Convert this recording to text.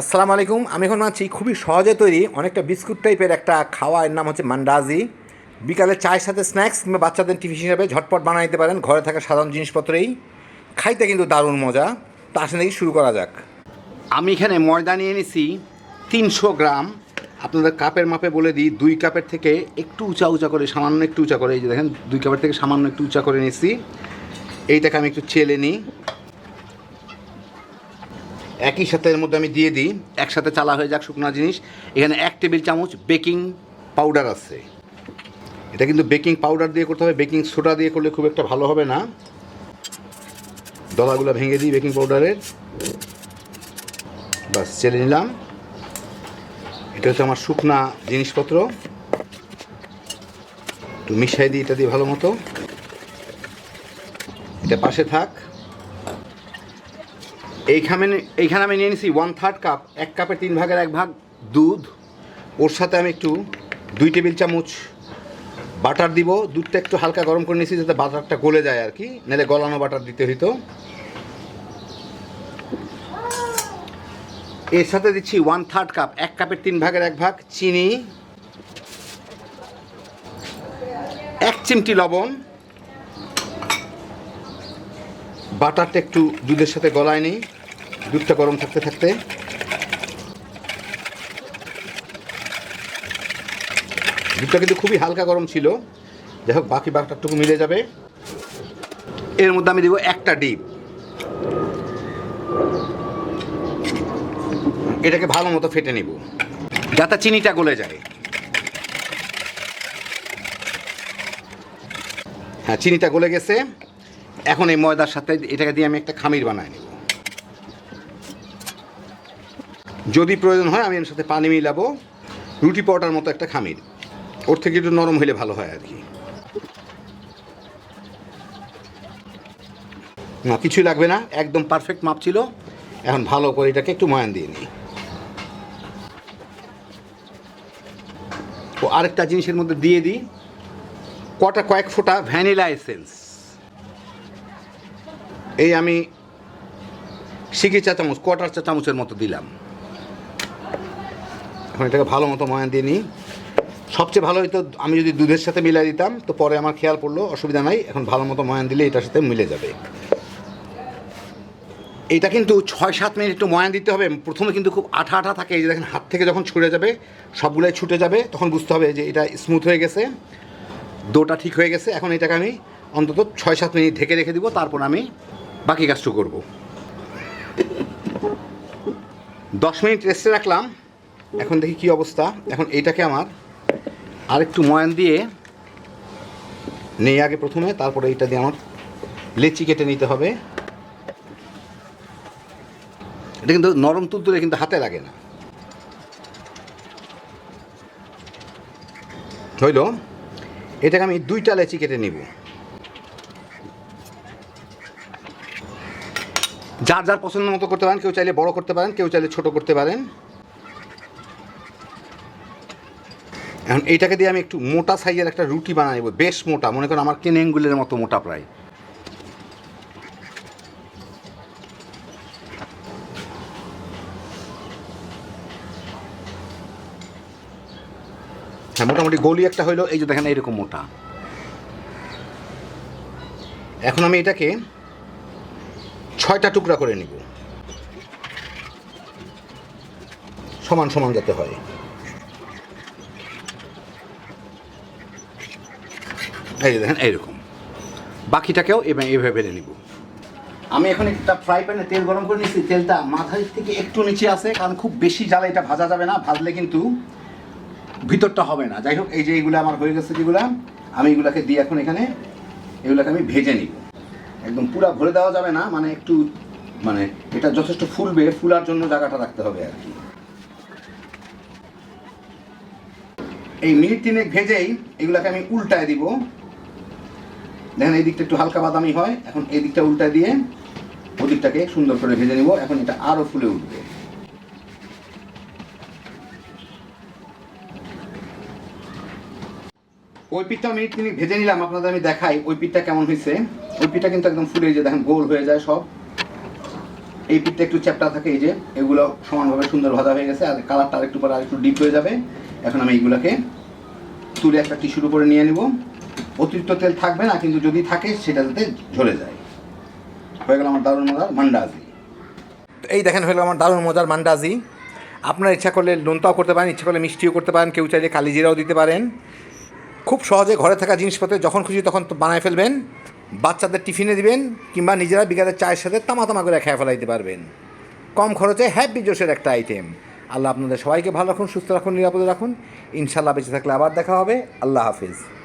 আসসালামু আলাইকুম। আমি এখন আছি খুবই সহজে তৈরি অনেকটা বিস্কুট টাইপের একটা খাওয়া এর নাম হচ্ছে মান্ডাজি। বিকালে চায়ের সাথে স্ন্যাক্স কিংবা বাচ্চাদের টিফিন হিসাবে ঝটপট বানিয়ে দিতে পারেন। ঘরে থাকা সাধারণ জিনিসপত্রেই। খাইতে কিন্তু দারুণ মজা। তা আসেন দেখি শুরু করা যাক। আমি এখানে ময়দা নিয়ে নিছি তিনশো গ্রাম। আপনাদের কাপের মাপে বলে দিই, দুই কাপের থেকে একটু উঁচা উঁচা করে, সামান্য একটু উঁচা করে, এই যে দেখেন, দুই কাপের থেকে সামান্য একটু উঁচা করে নিছি। এইটাকে আমি একটু চেলে নিই। একই সাথে এর মধ্যে আমি দিয়ে দিই। একসাথে চালা হয়ে যাক শুকনো জিনিস। এখানে এক টেবিল চামচ বেকিং পাউডার আছে। এটা কিন্তু বেকিং পাউডার দিয়ে করতে হবে। বেকিং সোডা দিয়ে করলে খুব একটা ভালো হবে না। দলাগুলো ভেঙে দিই বেকিং পাউডারের বাস চেলে নিলাম। এটা হচ্ছে আমার শুকনা জিনিসপত্র। একটু মিশাই দিই এটা দিয়ে ভালো মতো। এটা পাশে থাক। এইখানে এইখানে আমি নিয়ে নিছি ওয়ান থার্ড কাপ এক কাপের তিন ভাগের এক ভাগ দুধ। ওর সাথে আমি একটু দুই টেবিল চামচ বাটার দিব। দুধটা একটু হালকা গরম করে নিয়েছি যাতে বাটারটা গলে যায় আর কি, নাহলে গলানো বাটার দিতে হইতো। এর সাথে দিচ্ছি ওয়ান থার্ড কাপ এক কাপের তিন ভাগের এক ভাগ চিনি, এক চিমটি লবণ বাটারটা একটু দুধের সাথে গলায় নিই। দুধটা গরম থাকতে থাকতে। দুধটা কিন্তু খুবই হালকা গরম ছিল। যাই হোক, বাকি বাটারটুকু মিলে যাবে। এর মধ্যে আমি দেবো একটা ডিপ এটাকে ভালো মতো ফেটে নিব, যাতে চিনিটা গলে যায়। হ্যাঁ চিনিটা গলে গেছে। এখন এই ময়দার সাথে এটাকে দিয়ে আমি একটা খামির বানাই নেব। যদি প্রয়োজন হয় আমি এর সাথে পানি মিলাবো, রুটি পরোটার মতো একটা খামির। ওর থেকে একটু নরম হলে ভালো হয় আর কি। না, কিছুই লাগবে না, একদম পারফেক্ট মাপ ছিল। এখন ভালো করে এটাকে একটু ময়ান দিয়ে নিই। ও আরেকটা জিনিসের মধ্যে দিয়ে দিই। কটা কয়েক ফোঁটা ভ্যানিলা এসেন্স। এই আমি সিকি চা চামচ কোয়াটার চা চামচের মতো দিলাম। এখন এটাকে ভালো মতো ময়ান দিয়ে নিই। সবচেয়ে ভালো হইতো, আমি যদি দুধের সাথে মিলাই দিতাম, তো পরে আমার খেয়াল পড়ল, অসুবিধা নাই, এখন ভালো মতো ময়ান দিলে এটার সাথে মিলে যাবে। এটা কিন্তু ছয় সাত মিনিট একটু ময়ান দিতে হবে, প্রথমে কিন্তু খুব আঠা আঠা থাকে, এই যে দেখেন, হাত থেকে যখন ছুটে যাবে, সবগুলোই ছুটে যাবে, তখন বুঝতে হবে যে এটা স্মুথ হয়ে গেছে ডোটা ঠিক হয়ে গেছে। এখন এটাকে আমি অন্তত ছয় সাত মিনিট ঢেকে রেখে দিব, তারপর আমি বাকি কাজটু করব। দশ মিনিট রেস্টে রাখলাম। এখন দেখি কি অবস্থা। এখন এইটাকে আমার আরেকটু ময়ান দিয়ে নেই আগে প্রথমে, তারপরে এইটা দিয়ে আমার লেচি কেটে নিতে হবে। এটা কিন্তু নরম তুলতুলে কিন্তু হাতে লাগে না। হইল, এটাকে আমি দুইটা লেচি কেটে নিব। যার যার পছন্দ মতো করতে পারেন, কেউ চাইলে বড় করতে পারেন, কেউ চাইলে ছোট করতে পারেন। এখন এইটাকে দিয়ে আমি একটু মোটা সাইজের একটা রুটি বানিয়ে নেব, বেশ মোটা, মনে করেন আমার কেন এঙ্গুলের মতো মোটা প্রায়। হ্যাঁ মোটামুটি গলি একটা হইল, এই যে দেখেন এইরকম মোটা। এখন আমি এটাকে ছয়টা টুকরা করে নিব। সমান সমান যাতে হয়। এই দেখেন, এইরকম। বাকিটাকেও এবার এইভাবে বেড়ে নিব। আমি এখন একটা ফ্রাই প্যানে তেল গরম করে নিচ্ছি তেলটা মাথার থেকে একটু নিচে আছে, কারণ খুব বেশি জ্বালা এটা ভাজা যাবে না, ভাজলে কিন্তু ভিতরটা হবে না। যাই হোক, এই যে এইগুলো আমার হয়ে গেছে যেগুলো, আমি এগুলাকে দিয়ে এখন এখানে, এগুলাকে আমি ভেজে নিব। একদম পুরো ভরে দেওয়া যাবে না মানে একটু মানে এটা যথেষ্ট ফুলবে, ফুলার জন্য জায়গাটা রাখতে হবে আর কি। এই মিনিট তিনেক ভেজেই এগুলাকে আমি উল্টায় দিব। দেখেন এই দিকটা একটু হালকা বাদামি হয়, এখন এই দিকটা উল্টায় দিয়ে ওদিকটাকে সুন্দর করে ভেজে নিব, এখন এটা আরও ফুলে উঠবে। ওই পিঠটা মিনিট তিনি ভেজে নিলাম, আপনাদের আমি দেখাই ওই পিঠটা কেমন হয়েছে। ওই পিঠটা কিন্তু একদম ফুলে যে দেখেন গোল হয়ে যায় সব। এই পিঠটা একটু চ্যাপটা থাকে, এই যে, এগুলো সমানভাবে সুন্দর ভাজা হয়ে গেছে, আর কালারটা আরেকটু পরে আরেকটু ডিপ হয়ে যাবে। এখন আমি এইগুলোকে তুলে একটা টিস্যুর উপরে নিয়ে নিব। অতিরিক্ত তেল থাকবে না, কিন্তু যদি থাকে সেটা যাতে ঝরে যায়। হয়ে গেল আমার দারুণ মজার মান্ডাজি। এই দেখেন হলো আমার দারুণ মজার মান্ডাজি। আপনার ইচ্ছা করলে নোনতাও করতে পারেন, ইচ্ছা করলে মিষ্টিও করতে পারেন, কেউ চাইলে কালিজিরাও দিতে পারেন। খুব সহজে ঘরে থাকা জিনিসপত্র যখন খুশি তখন তো বানায় ফেলবেন, বাচ্চাদের টিফিনে দিবেন, কিংবা নিজেরা বিকালের চায়ের সাথে তামা তামা করে খেয়ে ফেলাইতে পারবেন। কম খরচে হ্যাপি জোশের একটা আইটেম আল্লাহ আপনাদের সবাইকে ভালো রাখুন, সুস্থ রাখুন, নিরাপদে রাখুন। ইনশাল্লাহ বেঁচে থাকলে আবার দেখা হবে। আল্লাহ হাফিজ।